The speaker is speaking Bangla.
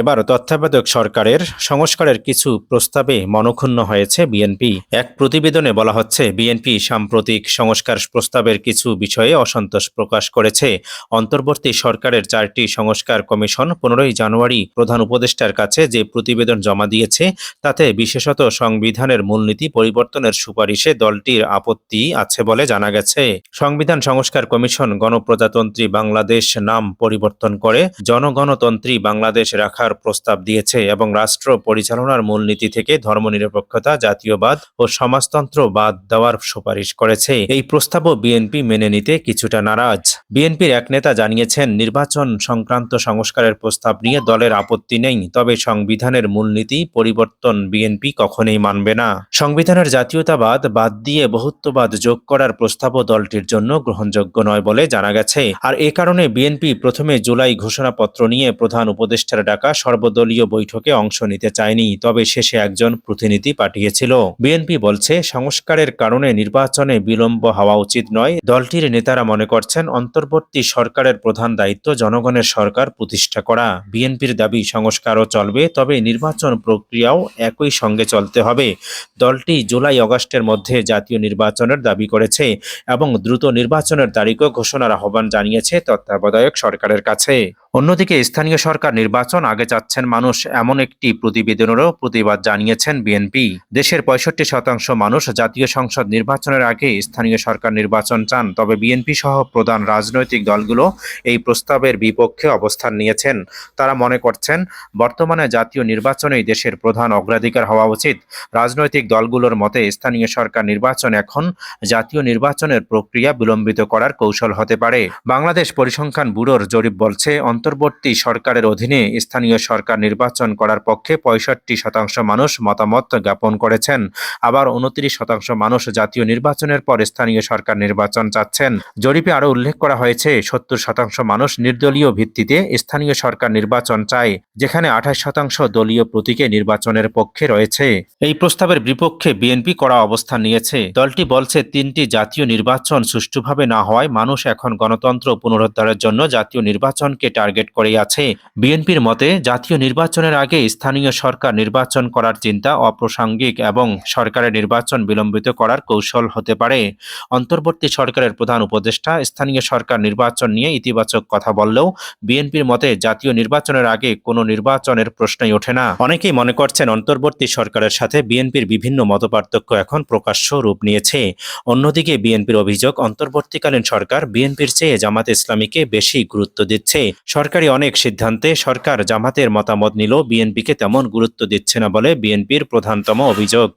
এবার তত্ত্বাবধায়ক সরকারের সংস্কারের কিছু প্রস্তাবে মনক্ষুণ্ণ হয়েছে বিএনপি। এক প্রতিবেদনে বলা হচ্ছে, বিএনপি সাম্প্রতিক সংস্কার প্রস্তাবের কিছু বিষয়ে অসন্তোষ প্রকাশ করেছে। অন্তর্বর্তী সরকারের চারটি সংস্কার কমিশন পনেরোই জানুয়ারি প্রধান উপদেষ্টার কাছে যে প্রতিবেদন জমা দিয়েছে, তাতে বিশেষত সংবিধানের মূলনীতি পরিবর্তনের সুপারিশে দলটির আপত্তি আছে বলে জানা গেছে। সংবিধান সংস্কার কমিশন গণপ্রজাতন্ত্রী বাংলাদেশ নাম পরিবর্তন করে, জনগণতন্ত্রী বাংলাদেশ রাখার প্রস্তাব দিয়েছে এবং রাষ্ট্র পরিচালনার মূলনীতি থেকে ধর্মনিরপেক্ষতা, জাতীয়বাদ ও সমাজতন্ত্র বাদ দেওয়ার সুপারিশ করেছে। এই প্রস্তাবও বিএনপি মেনে নিতে কিছুটা নারাজ। বিএনপির এক নেতা জানিয়েছেন, নির্বাচন সংক্রান্ত সংস্কারের প্রস্তাব নিয়ে দলের আপত্তি নেই, তবে সংবিধানের মূলনীতি পরিবর্তন বিএনপি কখনোই মানবে না। সংবিধানের জাতীয়তাবাদ বাদ দিয়ে বহুত্ববাদ যোগ করার প্রস্তাবও দলটির জন্য গ্রহণযোগ্য নয় বলে জানা গেছে। আর এ কারণে বিএনপি প্রথমে জুলাই ঘোষণাপত্র নিয়ে প্রধান উপদেষ্টার ডাকা সর্বদলীয় বৈঠকে অংশ নিতে চায়নি, তবে শেষে একজন প্রতিনিধি পাঠিয়েছিল। বিএনপি বলছে, সংস্কারের কারণে নির্বাচনে বিলম্ব হওয়া উচিত নয়। দলটির নেতারা মনে করছেন, অন্তর্বর্তী সরকারের প্রধান দায়িত্ব জনগণের সরকার প্রতিষ্ঠা করা। বিএনপির দাবি, সংস্কারও চলবে, তবে নির্বাচন প্রক্রিয়াও একই সঙ্গে চলতে হবে। দলটি জুলাই অগস্টের মধ্যে জাতীয় নির্বাচনের দাবি করেছে এবং দ্রুত নির্বাচনের তারিখও ঘোষণার আহ্বান জানিয়েছে তত্ত্বাবধায়ক সরকারের কাছে। অন্যদিকে স্থানীয় সরকার নির্বাচন আগে চাচ্ছেন মানুষ এমন একটি প্রতিবেদনেরও প্রতিবাদ জানিয়েছেন বিএনপি। দেশের পঁয়ষট্টি শতাংশ মানুষ জাতীয় সংসদ নির্বাচনের আগে স্থানীয় সরকার নির্বাচন চান, তবে বিএনপি সহ প্রধান রাজনৈতিক দলগুলো এই প্রস্তাবের বিপক্ষে অবস্থান নিয়েছেন। তারা মনে করছেন, বর্তমানে জাতীয় নির্বাচনেই দেশের প্রধান অগ্রাধিকার হওয়া উচিত। রাজনৈতিক দলগুলোর মতে স্থানীয় সরকার নির্বাচন এখন জাতীয় নির্বাচনের প্রক্রিয়া বিলম্বিত করার কৌশল হতে পারে। বাংলাদেশ পরিসংখ্যান ব্যুরোর জরিপ বলছে অন্তর্বর্তী সরকারের অধীনে স্থানীয় সরকার নির্বাচন করার পক্ষে পঁয়ষট্টি শতাংশ মানুষ মতামত জ্ঞাপন করেছেন। আবার উনত্রিশ শতাংশ মানুষ জাতীয় নির্বাচনের পর স্থানীয় সরকার নির্বাচন চাচ্ছেন। জরিপে আরও উল্লেখ করা হয়েছে, সত্তর শতাংশ মানুষ নির্দলীয় ভিত্তিতে স্থানীয় সরকার নির্বাচন চায়, যেখানে আঠাশ শতাংশ দলীয় প্রতীকে নির্বাচনের পক্ষে রয়েছে। এই প্রস্তাবের বিপক্ষে বিএনপি করা অবস্থান নিয়েছে। দলটি বলছে, তিনটি জাতীয় নির্বাচন সুষ্ঠুভাবে না হওয়ায় মানুষ এখন গণতন্ত্র পুনরুদ্ধারের জন্য জাতীয় নির্বাচনকে টার্গেট করেই আছে। বিএনপির মতে, জাতীয় নির্বাচনের আগে স্থানীয় সরকার নির্বাচন করার চিন্তা অপ্রাসঙ্গিক এবং সরকারের নির্বাচন বিলম্বিত করার কৌশল হতে পারে। অন্তর্বর্তী সরকারের প্রধান উপদেষ্টা, স্থানীয় সরকার নির্বাচন নিয়ে ইতিবাচক কথা বললেও বিএনপির মতে, জাতীয় নির্বাচনের আগে কোনো নির্বাচনের প্রশ্নই ওঠে না। অনেকেই মনে করছেন অন্তর্বর্তী সরকারের সাথে বিএনপির বিভিন্ন মতপার্থক্য এখন প্রকাশ্য রূপ নিয়েছে। অন্যদিকে বিএনপির অভিযোগ, অন্তর্বর্তীকালীন সরকার বিএনপির চেয়ে জামাত ইসলামীকে বেশি গুরুত্ব দিচ্ছে। সরকারি অনেক সিদ্ধান্তে সরকার জামাতের মতামত নিল বিএনপিকে তেমন গুরুত্ব দিচ্ছে না বলে বিএনপির প্রধানতম অভিযোগ।